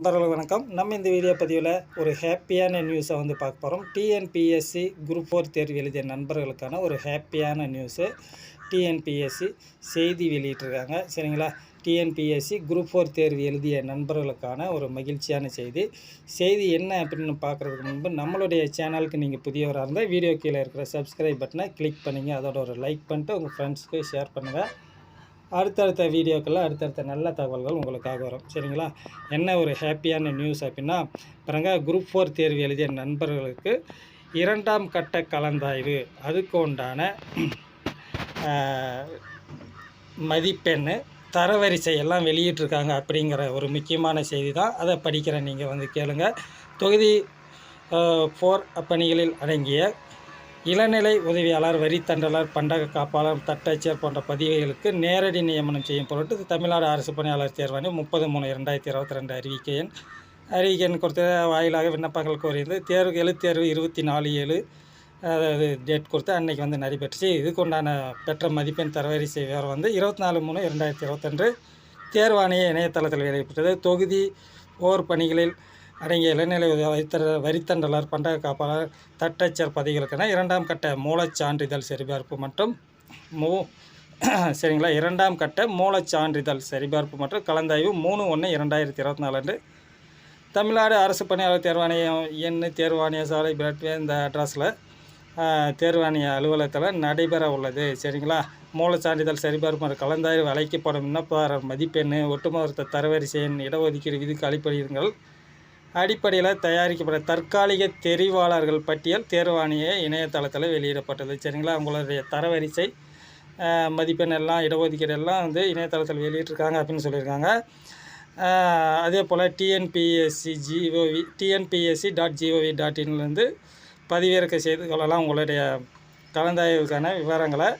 நண்பர்களுக்கு வணக்கம். நம்ம இந்த வீடியோ பதிவில் ஒரு ஹாப்பியான நியூஸை வந்து பார்க்க போகிறோம் டிஎன்பிஎஸ்சி குரூப் ஃபோர் தேர்வு எழுதிய நண்பர்களுக்கான ஒரு ஹாப்பியான நியூஸு டிஎன்பிஎஸ்சி செய்தி வெளியிட்டிருக்காங்க. சரிங்களா? டிஎன்பிஎஸ்சி குரூப் ஃபோர் தேர்வு எழுதிய நண்பர்களுக்கான ஒரு மகிழ்ச்சியான செய்தி. செய்தி என்ன அப்படின்னு பார்க்குறதுக்கு முன்பு நம்மளுடைய சேனலுக்கு நீங்கள் புதியவராக இருந்தால் வீடியோ கீழே இருக்கிற சப்ஸ்கிரைப் பட்டனை கிளிக் பண்ணிங்க. அதோட ஒரு லைக் பண்ணிட்டு உங்கள் ஃப்ரெண்ட்ஸ்க்கு ஷேர் பண்ணுங்கள் அடுத்தடுத்த வீடியோக்கெல்லாம் அடுத்தடுத்த நல்ல தகவல்கள் உங்களுக்காக வரும். சரிங்களா? என்ன ஒரு ஹாப்பியான நியூஸ் அப்படின்னா பாருங்க குரூப் ஃபோர் தேர்வு எழுதிய நண்பர்களுக்கு இரண்டாம் கட்ட கலந்தாய்வு. அதுக்கு உண்டான மதிப்பெண் தரவரிசை எல்லாம் வெளியிட்டிருக்காங்க அப்படிங்கிற ஒரு முக்கியமான செய்தி தான் அதை படிக்கிறேன் நீங்கள் வந்து கேளுங்க. தொகுதி ஃபோர் பணிகளில் அடங்கிய இளநிலை உதவியாளர் வரித்தண்டலர் பண்டக காப்பாளர் தட்டச்சர் போன்ற பதவிகளுக்கு நேரடி நியமனம் செய்யும் பொருட்டு தமிழ்நாடு அரசு பணியாளர் தேர்வாணி முப்பது மூணு ரெண்டாயிரத்தி இருபத்தி ரெண்டு அறிவிக்கை எண். அறிவிக்கை எண் கொடுத்த வாயிலாக விண்ணப்பங்கள் கோரியது. தேர்வு எழுத்தேர்வு இருபத்தி நாலு ஏழு அதாவது டேட் கொடுத்து அன்றைக்கி வந்து நடைபெற்றுச்சு. இதுக்குண்டான பெற்ற மதிப்பெண் தரவரிசை விவரம் வந்து இருபத்தி நாலு மூணு இரண்டாயிரத்தி இருபத்தொன்று தேர்வாணைய இணையதளத்தில் வெளியிடப்பட்டது. தொகுதி ஓர் பணிகளில் அடங்கிய இளநிலை உதவி வரித்தர வரித்தண்டலர் பண்டக காப்பாளர் தட்டச்சர் பதவிகளுக்கென இரண்டாம் கட்ட மூலச் சான்றிதழ் சரிபார்ப்பு மற்றும் மூ சரிங்களா? இரண்டாம் கட்ட மூலச் சான்றிதழ் சரிபார்ப்பு மற்றும் கலந்தாய்வு மூணு ஒன்று இரண்டாயிரத்தி இருபத்தி நாலு அன்று. தமிழ்நாடு அரசு பணியாளர் தேர்வாணையம் எண் தேர்வாணைய சாலை பிளட்வே இந்த அட்ரஸில் தேர்வாணைய அலுவலகத்தில் நடைபெற உள்ளது. சரிங்களா? மூல சான்றிதழ் சரிபார்ப்பு மற்றும் கலந்தாய்வு அழைக்கப்படும் விண்ணப்பதாரர் மதிப்பெண் ஒட்டுமொத்த தரவரிசை எண் இடஒதுக்கீடு விதிக்கு அளிப்படுகிறீர்கள் அடிப்படையில் தயாரிக்கப்பட்ட தற்காலிக தெரிவாளர்கள் பட்டியல் தேர்வாணைய இணையதளத்தில் வெளியிடப்பட்டது. சரிங்களா? உங்களுடைய தரவரிசை மதிப்பெண் எல்லாம் இடஒதுக்கீடு எல்லாம் வந்து இணையதளத்தில் வெளியிட்டிருக்காங்க அப்படின்னு சொல்லியிருக்காங்க. அதே போல் TNPSC GOV TNPSC dot GOV dot இன்லேருந்து பதிவிறக்க செய்து கொள்ளலாம் உங்களுடைய கலந்தாய்வுக்கான விவரங்களை.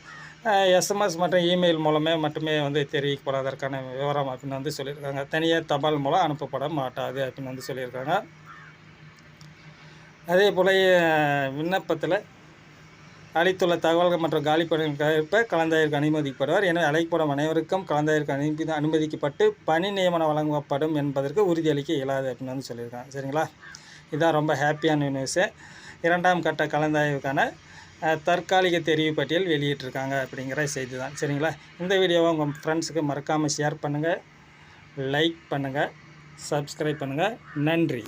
எஸ்எம்எஸ் மற்றும் இமெயில் மூலமே மட்டுமே வந்து தெரிவிக்கப்படாதற்கான விவரம் அப்படின்னு வந்து சொல்லியிருக்காங்க. தனியாக தபால் மூலம் அனுப்பப்பட மாட்டாது அப்படின்னு வந்து சொல்லியிருக்காங்க. அதே போல் விண்ணப்பத்தில் அளித்துள்ள தகவல்கள் மற்றும் காலி கலந்தாயிற்கு அனுமதிக்கப்படுவார் எனவே அழைக்கப்படும் அனைவருக்கும் கலந்தாயிற்கு அனுமதி அனுமதிக்கப்பட்டு பணி நியமனம் வழங்கப்படும் என்பதற்கு உறுதியளிக்க இயலாது அப்படின்னு வந்து சொல்லியிருக்காங்க. சரிங்களா? இதுதான் ரொம்ப ஹாப்பியான நியூஸு இரண்டாம் கட்ட கலந்தாய்வுக்கான தற்காலிக தெரிவு பட்டியல் வெளியிட்டிருக்காங்க அப்படிங்கிற செய்தி தான் சரிங்களா? இந்த வீடியோவை உங்கள் ஃப்ரெண்ட்ஸுக்கு மறக்காமல் ஷேர் பண்ணுங்கள் லைக் பண்ணுங்கள் சப்ஸ்கிரைப் பண்ணுங்கள் நன்றி.